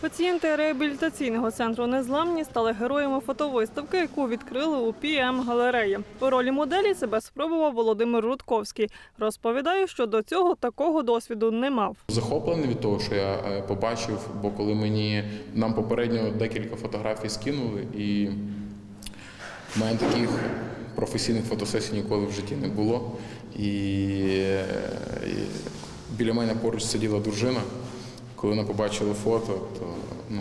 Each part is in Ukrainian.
Пацієнти реабілітаційного центру Незламні стали героями фотовиставки, яку відкрили у пм галереї. У ролі моделі себе спробував Володимир Рудковський. Розповідає, що до цього такого досвіду не мав. Захоплений від того, що я е, побачив, бо коли мені нам попередньо декілька фотографій скинули, і в мене таких професійних фотосесій ніколи в житті не було. І, е, і біля мене поруч сиділа дружина. Коли вона побачила фото, то ну,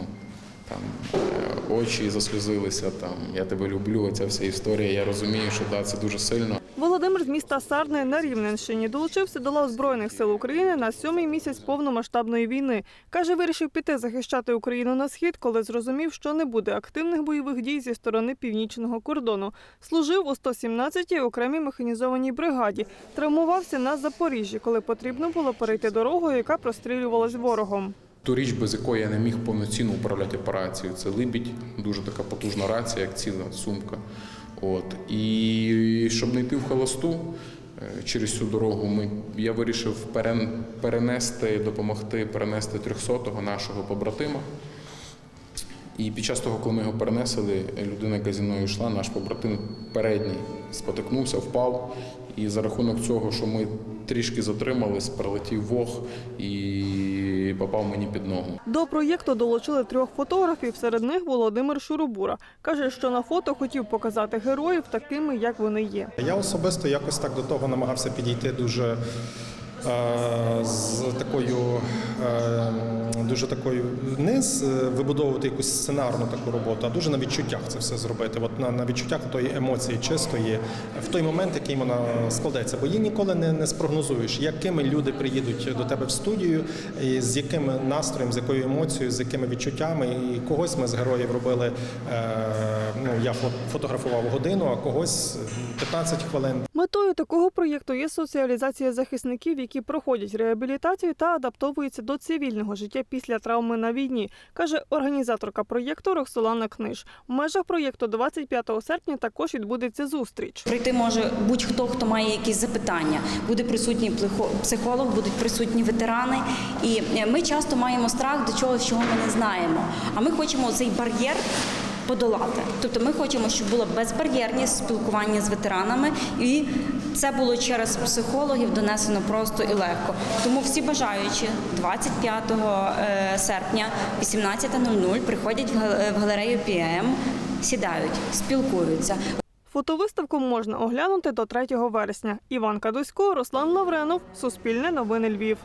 там е, очі засльозилися, там я тебе люблю, ця вся історія. Я розумію, що да, це дуже сильно. Володимир з міста Сарни на Рівненщині долучився до лав Збройних сил України на сьомий місяць повномасштабної війни. Каже, вирішив піти захищати Україну на схід, коли зрозумів, що не буде активних бойових дій зі сторони північного кордону. Служив у 117-й окремій механізованій бригаді. Травмувався на Запоріжжі, коли потрібно було перейти дорогу, яка прострілювалась ворогом. Ту річ, без якої я не міг повноцінно управляти операцією, це либідь, дуже така потужна рація, як ціла сумка. От. І щоб не йти в холосту е, через цю дорогу, ми, я вирішив перенести, допомогти перенести 300-го нашого побратима. І під час того, коли ми його перенесли, людина, яка зі мною йшла, наш побратим передній спотикнувся, впав. І за рахунок цього, що ми трішки затримались, прилетів вог і попав мені під ногу. До проєкту долучили трьох фотографів. Серед них Володимир Шурубура. Каже, що на фото хотів показати героїв такими, як вони є. Я особисто якось так до того намагався підійти дуже. е, З такою е, дуже такою не з- вибудовувати якусь сценарну таку роботу, а дуже на відчуттях це все зробити. От на, на відчуттях тої емоції чистої в той момент, який вона складеться. Бо її ніколи не, не спрогнозуєш, якими люди приїдуть до тебе в студію, і з яким настроєм, з якою емоцією, з якими відчуттями. І когось ми з героїв робили. Е, ну я фо- фотографував годину, а когось 15 хвилин. Метою такого проєкту є соціалізація захисників, які проходять реабілітацію та адаптовуються до цивільного життя після травми на війні, каже організаторка проєкту Роксолана Книж. В межах проєкту 25 серпня також відбудеться зустріч. Прийти може будь-хто, хто має якісь запитання. Буде присутній психолог, будуть присутні ветерани. І е, ми часто маємо страх до чогось, чого ми не знаємо. А ми хочемо цей бар'єр. Подолати, тобто ми хочемо, щоб було безбар'єрність спілкування з ветеранами, і це було через психологів донесено просто і легко. Тому всі бажаючі 25 е, серпня, 18.00 приходять в в галерею ПІМ, сідають, спілкуються. Фотовиставку можна оглянути до 3 вересня. Іван Кадусько, Руслан Лавренов, Суспільне новини Львів.